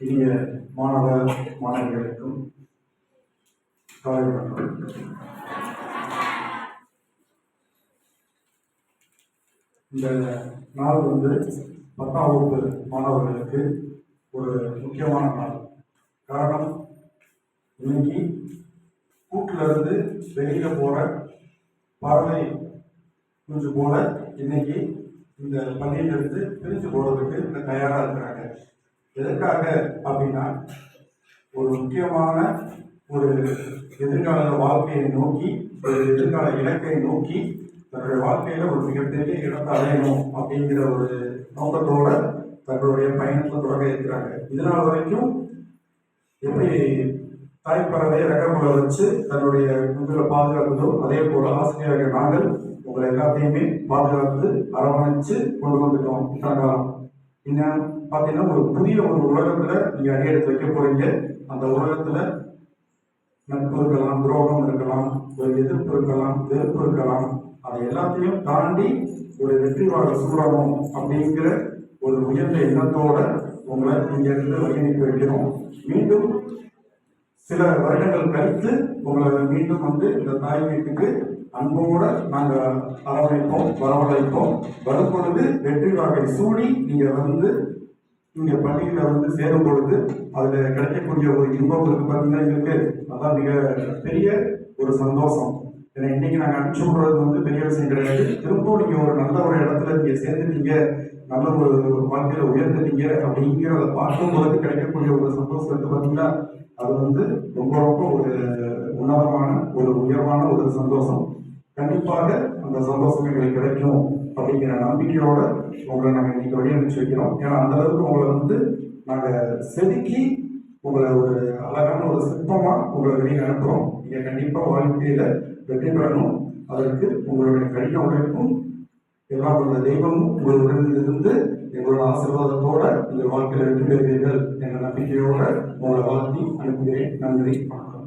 இனிய மாணவ மாணவிகளுக்கும் காலை வணக்கம் இந்த நாள் வந்து பத்தாம் வகுப்பு மாணவர்களுக்கு ஒரு முக்கியமான நாள். காரணம் இன்னைக்கு கூட்டுல இருந்து வெளியில போற பறவை குஞ்சு போல இன்னைக்கு இந்த பள்ளியிலிருந்து பிரிஞ்சு போறதுக்கு இந்த தயாரா இருக்கிறாங்க. எதற்காக அப்படின்னா ஒரு முக்கியமான ஒரு எதிர்கால வாழ்க்கையை நோக்கி ஒரு எதிர்கால இலக்கை நோக்கி தன்னுடைய வாழ்க்கையில ஒரு மிகப்பெரிய இடத்தை அடையணும் அப்படிங்கிற ஒரு நோக்கத்தோட தங்களுடைய பயணத்தை தொடங்க இருக்கிறாங்க. இதனால் வரைக்கும் எப்படி தாய்ப்பறவை ரகமுறை வச்சு தன்னுடைய குஞ்சுகளை பாதுகாக்குதோ அதே போல ஆசிரியராக நாங்கள் உங்களை எல்லாத்தையுமே பாதுகாத்து அரவணைச்சு கொண்டு வந்துட்டோம். இத்தனை காலம். என்ன பார்த்தீங்கன்னா ஒரு புதிய ஒரு உலகத்துல நீங்க அடியெடுத்து வைக்க போறீங்க. அந்த உலகத்துல நட்பு இருக்கலாம் துரோகம் இருக்கலாம் ஒரு எதிர்ப்பு இருக்கலாம் வெறுப்பு இருக்கலாம். அதை எல்லாத்தையும் தாண்டி ஒரு வெற்றி வாழ சூழணும் அப்படிங்கிற ஒரு உயர்ந்த எண்ணத்தோட உங்களை இங்க இருந்து வழி வைக்கிறோம் மீண்டும் சில வருடங்கள் கழித்து உங்களை மீண்டும் வந்து இந்த தாய் வீட்டுக்கு அன்போடு நாங்கள் அரவணைப்போம் வரவழைப்போம். வரும் பொழுது வெற்றி வாகை சூடி நீங்கள் வந்து இங்க பள்ளியில வந்து சேரும் பொழுது அதுல கிடைக்கக்கூடிய ஒரு இன்பம் இருக்கு பார்த்தீங்கன்னா எங்களுக்கு அதான் மிக பெரிய ஒரு சந்தோஷம். ஏன்னா இன்னைக்கு நாங்க அனுப்பிச்சு விடுறது வந்து பெரிய விஷயம் கிடையாது. திரும்பவும் நீங்க ஒரு நல்ல ஒரு இடத்துல நீங்க சேர்ந்துட்டீங்க நல்ல ஒரு வாழ்க்கையில உயர்ந்துட்டீங்க அப்படிங்கிறத பார்க்கும் பொழுது கிடைக்கக்கூடிய ஒரு சந்தோஷம் இருக்கு பார்த்தீங்கன்னா அது வந்து ரொம்ப ரொம்ப ஒரு ஒரு உயர்வான ஒரு சந்தோஷம். கண்டிப்பாக அந்த சந்தோஷம் எங்களுக்கு கிடைக்கும் அப்படிங்கிற நம்பிக்கையோட உங்களை நாங்கள் இன்னைக்கு வழி அனுப்பிச்சு வைக்கிறோம். ஏன்னா அந்த அளவுக்கு உங்களை வந்து நாங்கள் செதுக்கி உங்களை ஒரு அழகான ஒரு சிற்பமா உங்களை வெளியே அனுப்புறோம். நீங்க கண்டிப்பா வாழ்க்கையில வெற்றி பெறணும். அதற்கு உங்களுடைய கடின உழைப்பும் எல்லாம் உள்ள தெய்வமும் உங்களுடன் இருந்து எங்களோட ஆசீர்வாதத்தோட உங்கள் வாழ்க்கையில வெற்றி பெறுவீர்கள் என்ற நம்பிக்கையோட உங்களை வாழ்த்தி அனுப்புகிறேன். நன்றி வணக்கம்.